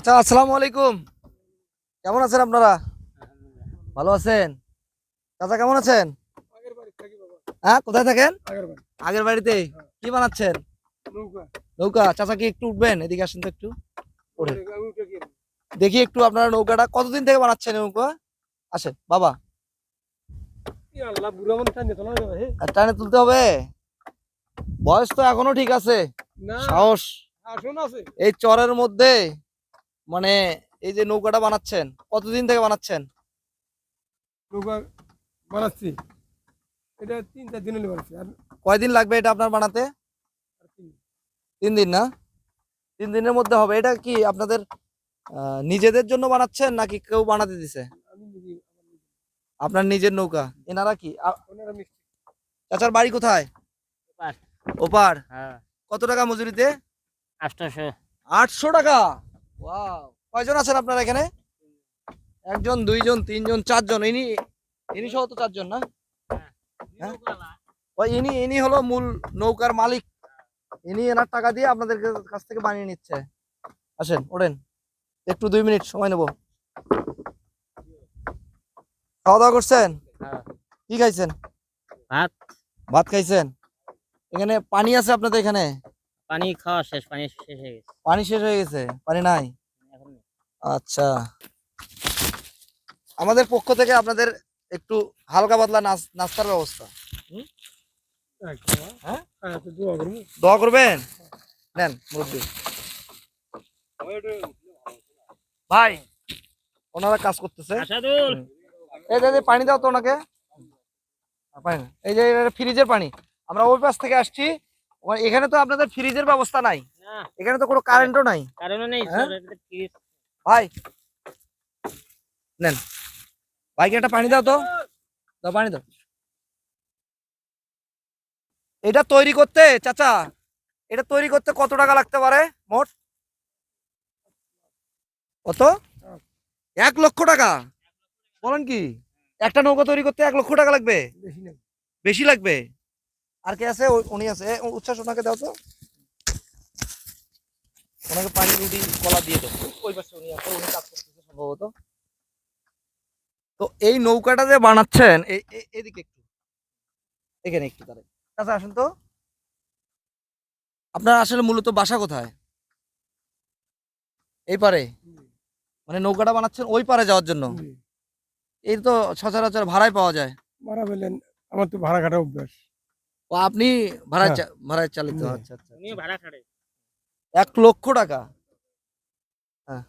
আচ্ছা আসসালামু আলাইকুম। কেমন আছেন আপনারা? ভালো আছেন? চাচা কেমন আছেন? হ্যাঁ কোথায় থাকেন? আগের বাড়িতে। কি বানাচ্ছেন? নৌকা। চাচা কি একটু উঠবেন? এদিকে আসেন তো একটু। দেখি একটু আপনারা নৌকাটা কতদিন থেকে বানাচ্ছেন নৌকা? আসেন বাবা। টানে তুলতে হবে? বয়স তো এখনও ঠিক আছে। সাহস। আছে। এই চরের মধ্যে মানে এই যে নৌকাটা বানাচ্ছেন কতদিন থেকে বানাচ্ছেন? নৌকা বানাচ্ছি। এটা তিন চার দিন হলে বানাচ্ছি। আর কয়দিন লাগবে এটা আপনার বানাতে? তিন দিন। না? তিন দিনের মধ্যে হবে। এটা কি আপনাদের আহ, নিজেদের জন্য বানাচ্ছেন নাকি কেউ বানাতে দিছে। আপনার নিজের নৌকা। এনারা কি? চাচার বাড়ি কোথায়? ওপার। ওপার। হ্যাঁ। কত টাকা মজুরিতে? আটশো টাকা? ওয়াও কয়জন আছেন আপনারা এখানে? একজন দুইজন তিনজন চারজন। ইনি ইনি সহ তো চারজন না? হ্যাঁ? ওই ইনি ইনি হলো মূল নৌকার মালিক। ইনি এনার টাকা দিয়ে আপনাদের কাছ থেকে বানিয়ে নিচ্ছে। আসেন ওঠেন। একটু দুই মিনিট সময় নেব। খাওয়া দাওয়া করছেন? হ্যাঁ। কি খাইছেন? ভাত। ভাত খাইছেন? এখানে পানি আছে আপনাদের এখানে? পানি খাওয়া শেষ পানি শেষ হয়ে গেছে। পানি শেষ হয়ে গেছে? পানি নাই? আচ্ছা। আমাদের পক্ষ থেকে আপনাদের একটু হালকা পাতলা নাস- নাস্তার ব্যবস্থা। হ্যাঁ? হ্যাঁ, দোয়া করবেন? নেন মুরব্বী। ভাই ওনারা কাজ করতেছে। এই যে পানি দাও তো ওনাকে। পানি। এই যে ফ্রিজের পানি। আমরা ওই পাশ থেকে আসছি। এখানে তো আপনাদের ফ্রিজের ব্যবস্থা নাই। এখানে তো কোনো কারেন্টও নাই। কারণ নেই হ্যাঁ? ভাই। নেন। ভাইকে একটা পানি দাও তো। দাও পানি দাও। এটা তৈরি করতে চাচা এটা তৈরি করতে কত টাকা লাগতে পারে মোট? কত? এক লক্ষ টাকা। বলেন কি একটা নৌকা তৈরি করতে এক লক্ষ টাকা লাগবে? বেশি লাগবে? আর কে আছে? উনি আছে। উচ্ছ্বাস ওনাকে দাও তো। ওনাকে পানি রুটি কলা দিয়ে দাও। ওই পাশে উনি আছে উনি কাজ করতেছে সম্ভবত। তো এই নৌকাটা যে বানাচ্ছেন এদিকে একটু। এখানে একটু দাঁড়াই আচ্ছা আসুন তো। আপনার আসলে মূলত বাসা কোথায়? এই পারে? মানে নৌকাটা বানাচ্ছেন ওই পারে যাওয়ার জন্য? এই তো সচরাচর ভাড়ায় পাওয়া যায়। ভাড়া পেলেন আমার তো ভাড়া কাটা অভ্যাস। ও আপনি ভাড়ায় হ্যাঁ। চা- ভাড়ায় চালিত। আচ্ছা আচ্ছা ভাড়া ছাড়ে এক লক্ষ টাকা হ্যাঁ